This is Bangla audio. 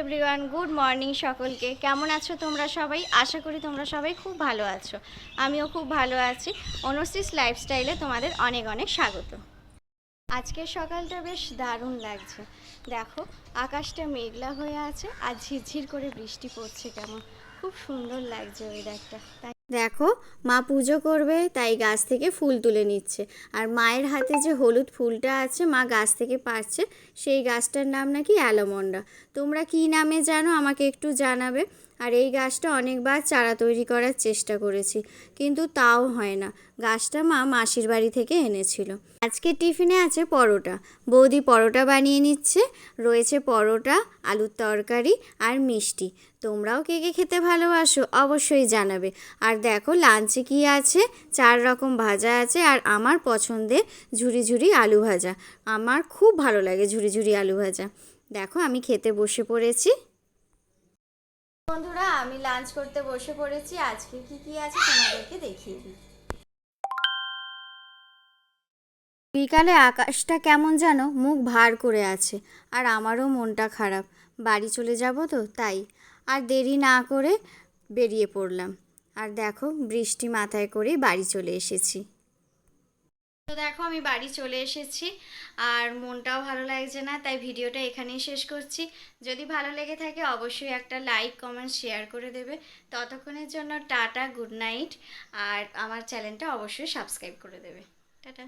এভরিওয়ান গুড মর্নিং সকলকে। কেমন আছো তোমরা সবাই? আশা করি তোমরা সবাই খুব ভালো আছো। আমিও খুব ভালো আছি। অনুশ্রীস লাইফস্টাইলে তোমাদের অনেক অনেক স্বাগত। আজকের সকালটা বেশ দারুণ লাগছে। দেখো, আকাশটা মেঘলা হয়ে আছে আর ঝিরঝির করে বৃষ্টি পড়ছে কেমন। খুব সুন্দর লাগছে ওই ওয়েদারটা তাই দেখো, মা পুজো করবে, তাই গাছ থেকে ফুল তুলে নিচ্ছে। আর মায়ের হাতে যে হলুদ ফুলটা আছে, মা গাছ থেকে পারছে, সেই গাছটার নাম নাকি অ্যালোমন্ডা। তোমরা কি নামে জানো, আমাকে একটু জানাবে। আর এই গাছটা অনেকবার চারা তৈরি করার চেষ্টা করেছি, কিন্তু তাও হয় না। গাছটা মা মাসির বাড়ি থেকে এনেছিল। আজকে টিফিনে আছে পরোটা। বৌদি পরোটা বানিয়ে নিচ্ছে, রয়েছে পরোটা, আলুর তরকারি আর মিষ্টি। তোমরাও কে কে খেতে ভালোবাসো, অবশ্যই জানাবে। আর দেখো লাঞ্চে কি আছে? চার রকম ভাজা আছে আর আমার পছন্দের ঝুরি ঝুরি আলু ভাজা। আমার খুব ভালো লাগে ঝুরি ঝুরি আলু ভাজা। দেখো আমি খেতে বসে পড়েছি। বন্ধুরা, আমি লাঞ্চ করতে বসে পড়েছি। আজকে কি কি আছে তোমাদেরকে দেখিয়ে দিই। বিকালে আকাশটা কেমন যেন মুখ ভার করে আছে আর আমারও মনটা খারাপ। বাড়ি চলে যাব তো, তাই। আর দেরি না করে বেরিয়ে পড়লাম। আর দেখো, বৃষ্টি মাথায় করে বাড়ি চলে এসেছি। তো দেখো, আমি বাড়ি চলে এসেছি। আর মনটাও ভালো লাগছে না, তাই ভিডিওটা এখানেই শেষ করছি। যদি ভালো লেগে থাকে, অবশ্যই একটা লাইক, কমেন্ট, শেয়ার করে দেবে। ততক্ষণের জন্য টাটা, গুড নাইট। আর আমার চ্যানেলটা অবশ্যই সাবস্ক্রাইব করে দেবে। টাটা।